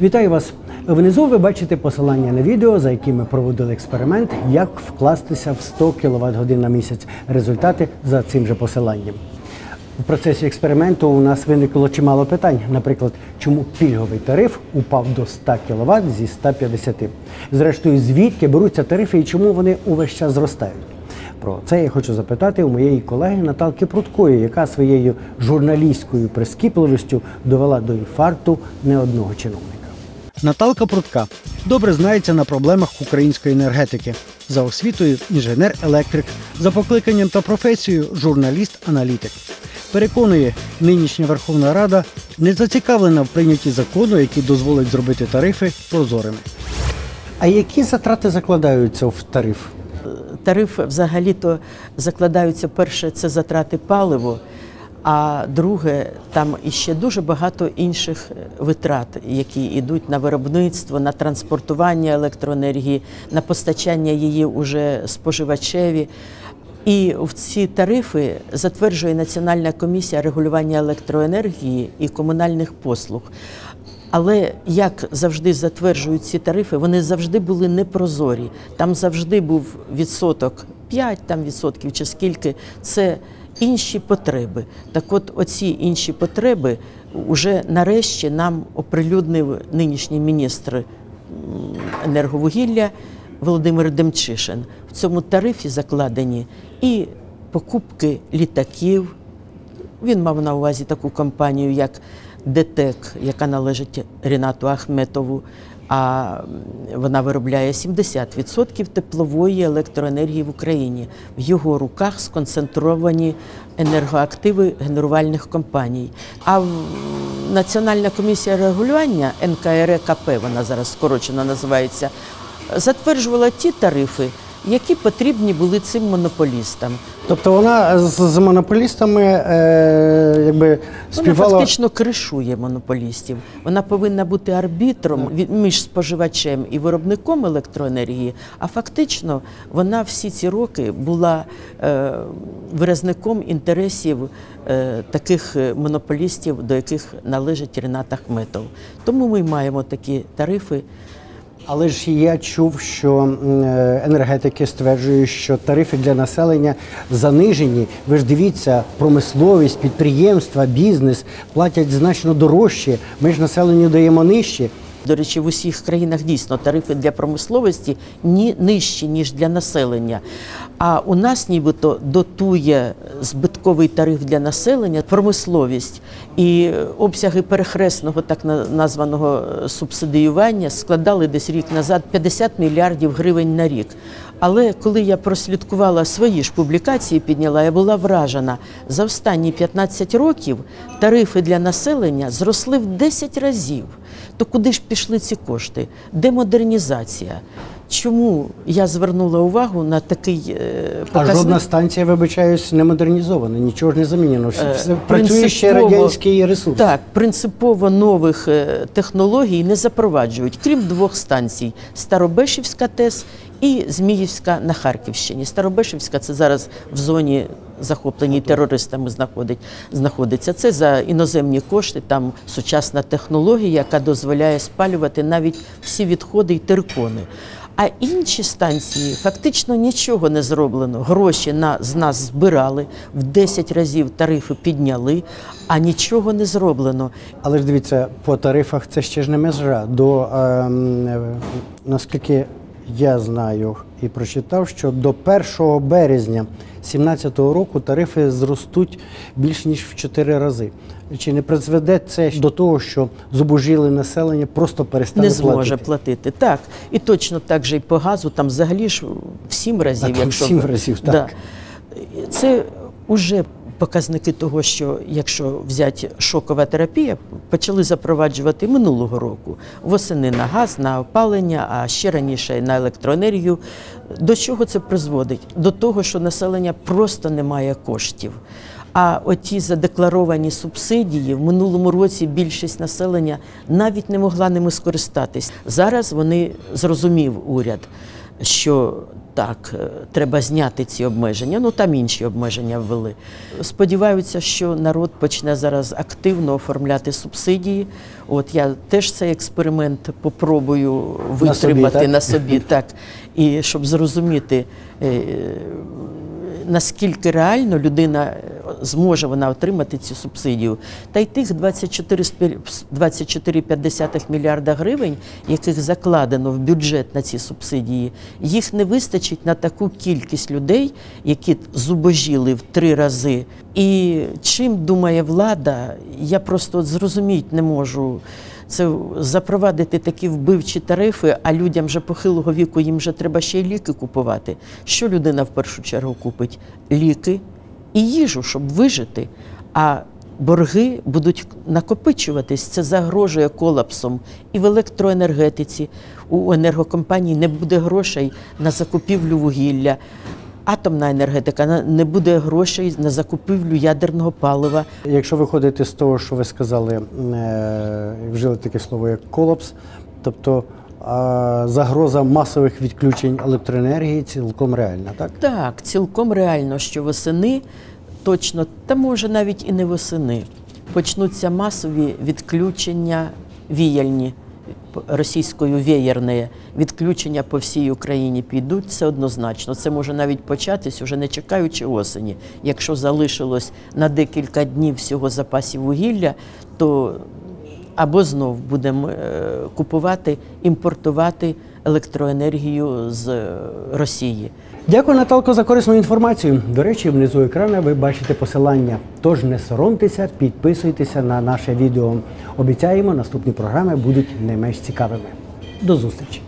Вітаю вас! Внизу ви бачите посилання на відео, за яким ми проводили експеримент, як вкластися в 100 кВт годин на місяць. Результати за цим же посиланням. У процесі експерименту у нас виникло чимало питань. Наприклад, чому пільговий тариф упав до 100 кВт зі 150? Зрештою, звідки беруться тарифи і чому вони увесь час зростають? Про це я хочу запитати у моєї колеги Наталки Пруткої, яка своєю журналістською прискіпливістю довела до інфаркту не одного чиновника. Наталка Прутка добре знається на проблемах української енергетики. За освітою інженер-електрик, за покликанням та професією журналіст-аналітик. Переконує, нинішня Верховна Рада не зацікавлена в прийнятті закону, який дозволить зробити тарифи прозорими. А які затрати закладаються в тариф? Тариф взагалі-то закладаються перше це затрати паливу, а друге там іще дуже багато інших витрат, які йдуть на виробництво, на транспортування електроенергії, на постачання її уже споживачеві. І в ці тарифи затверджує Національна комісія регулювання електроенергії і комунальних послуг. Але як завжди затверджують ці тарифи, вони завжди були непрозорі. Там завжди був відсоток 5 там відсотків чи скільки. Це інші потреби. Так от оці інші потреби вже нарешті нам оприлюднив нинішній міністр енерговугілля Володимир Демчишин. В цьому тарифі закладені і покупки літаків. Він мав на увазі таку компанію, як ДТЕК, яка належить Рінату Ахметову. А вона виробляє 70% теплової електроенергії в Україні. В його руках сконцентровані енергоактиви генерувальних компаній. А Національна комісія регулювання НКРКП, вона зараз скорочено називається, затверджувала ті тарифи, які потрібні були цим монополістам. Тобто вона з, з монополістами е, якби співала... Вона фактично кришує монополістів. Вона повинна бути арбітром від між споживачем і виробником електроенергії. А фактично вона всі ці роки була е, виразником інтересів е, таких монополістів, до яких належить Рінат Ахметов. Тому ми маємо такі тарифи. Але ж я чув, що енергетики стверджують, що тарифи для населення занижені. Ви ж дивіться, промисловість, підприємства, бізнес платять значно дорожче. Ми ж населенню даємо нижче. До речі, в усіх країнах дійсно тарифи для промисловості ні нижчі, ніж для населення. А у нас нібито дотує збитковий тариф для населення промисловість і обсяги перехресного так названого субсидіювання складали десь рік назад 50 мільярдів гривень на рік. Але коли я прослідкувала свої ж публікації, підняла, я була вражена за останні 15 років тарифи для населення зросли в 10 разів. То куди ж пішли ці кошти? Демодернізація. Чому я звернула увагу на такий показник? А жодна станція, вибачаюсь, не модернізована, нічого ж не замінено. Все працює ще радянський ресурс. Так, принципово нових технологій не запроваджують, крім двох станцій: Старобешівська ТЕС і Зміївська на Харківщині. Старобешівська це зараз в зоні захопленій терористами знаходить, знаходиться. Це за іноземні кошти, там сучасна технологія, яка дозволяє спалювати навіть всі відходи і терикони. А інші станції фактично нічого не зроблено. Гроші на, з нас збирали, в 10 разів тарифи підняли, а нічого не зроблено. Але ж дивіться, по тарифах це ще ж не межа. До е, наскільки я знаю і прочитав, що до 1 березня 2017 року тарифи зростуть більш ніж в 4 рази. Чи не призведе це до того, що зубожіле населення просто перестане не зможе платити? платити? Так. І точно так же і по газу, там взагалі ж в 7 разів. А там якщо... 7 разів, так. Да. Це вже показники того, що якщо взяти шокова терапія, почали запроваджувати минулого року восени на газ, на опалення, а ще раніше на електроенергію. До чого це призводить? До того, що населення просто не має коштів. А оті задекларовані субсидії в минулому році більшість населення навіть не могла ними скористатись. Зараз вони зрозумів уряд. що так, е, треба зняти ці обмеження. Ну там інші обмеження ввели. Сподіваються, що народ почне зараз активно оформляти субсидії. От я теж цей експеримент попробую витримати так? на собі, так і щоб зрозуміти. Наскільки реально людина е, зможе вона отримати цю субсидію, та й тих 24 спі- 24,5 мільярда гривень, яких закладено в бюджет на ці субсидії, їх не вистачить на таку кількість людей, які зубожіли в три рази. І чим думає влада, я просто зрозуміти не можу. Це запровадити такі вбивчі тарифи, а людям вже похилого віку їм вже треба ще й ліки купувати. Що людина в першу чергу купить? Ліки і їжу, щоб вижити. А борги будуть накопичуватись. Це загрожує колапсом і в електроенергетиці. У енергокомпаній не буде грошей на закупівлю вугілля. Атомна енергетика не буде грошей на закупівлю ядерного палива. Якщо виходити з того, що ви сказали, е, вжили таке слово як колапс, тобто загроза масових відключень електроенергії цілком реальна, так? Так, цілком реально, що восени точно, та може навіть і не восени, почнуться масові відключення віяльні російською веєрне відключення по всій Україні підуть, це однозначно. Це може навіть початись, уже не чекаючи осені. Якщо залишилось на декілька днів всього запасів вугілля, то або знов будемо е, купувати, імпортувати електроенергію з е, Росії. Дякую, Наталко, за корисну інформацію. До речі, внизу екрана ви бачите посилання. Тож не соромтеся, підписуйтеся на наше відео. Обіцяємо, наступні програми будуть не менш цікавими. До зустрічі!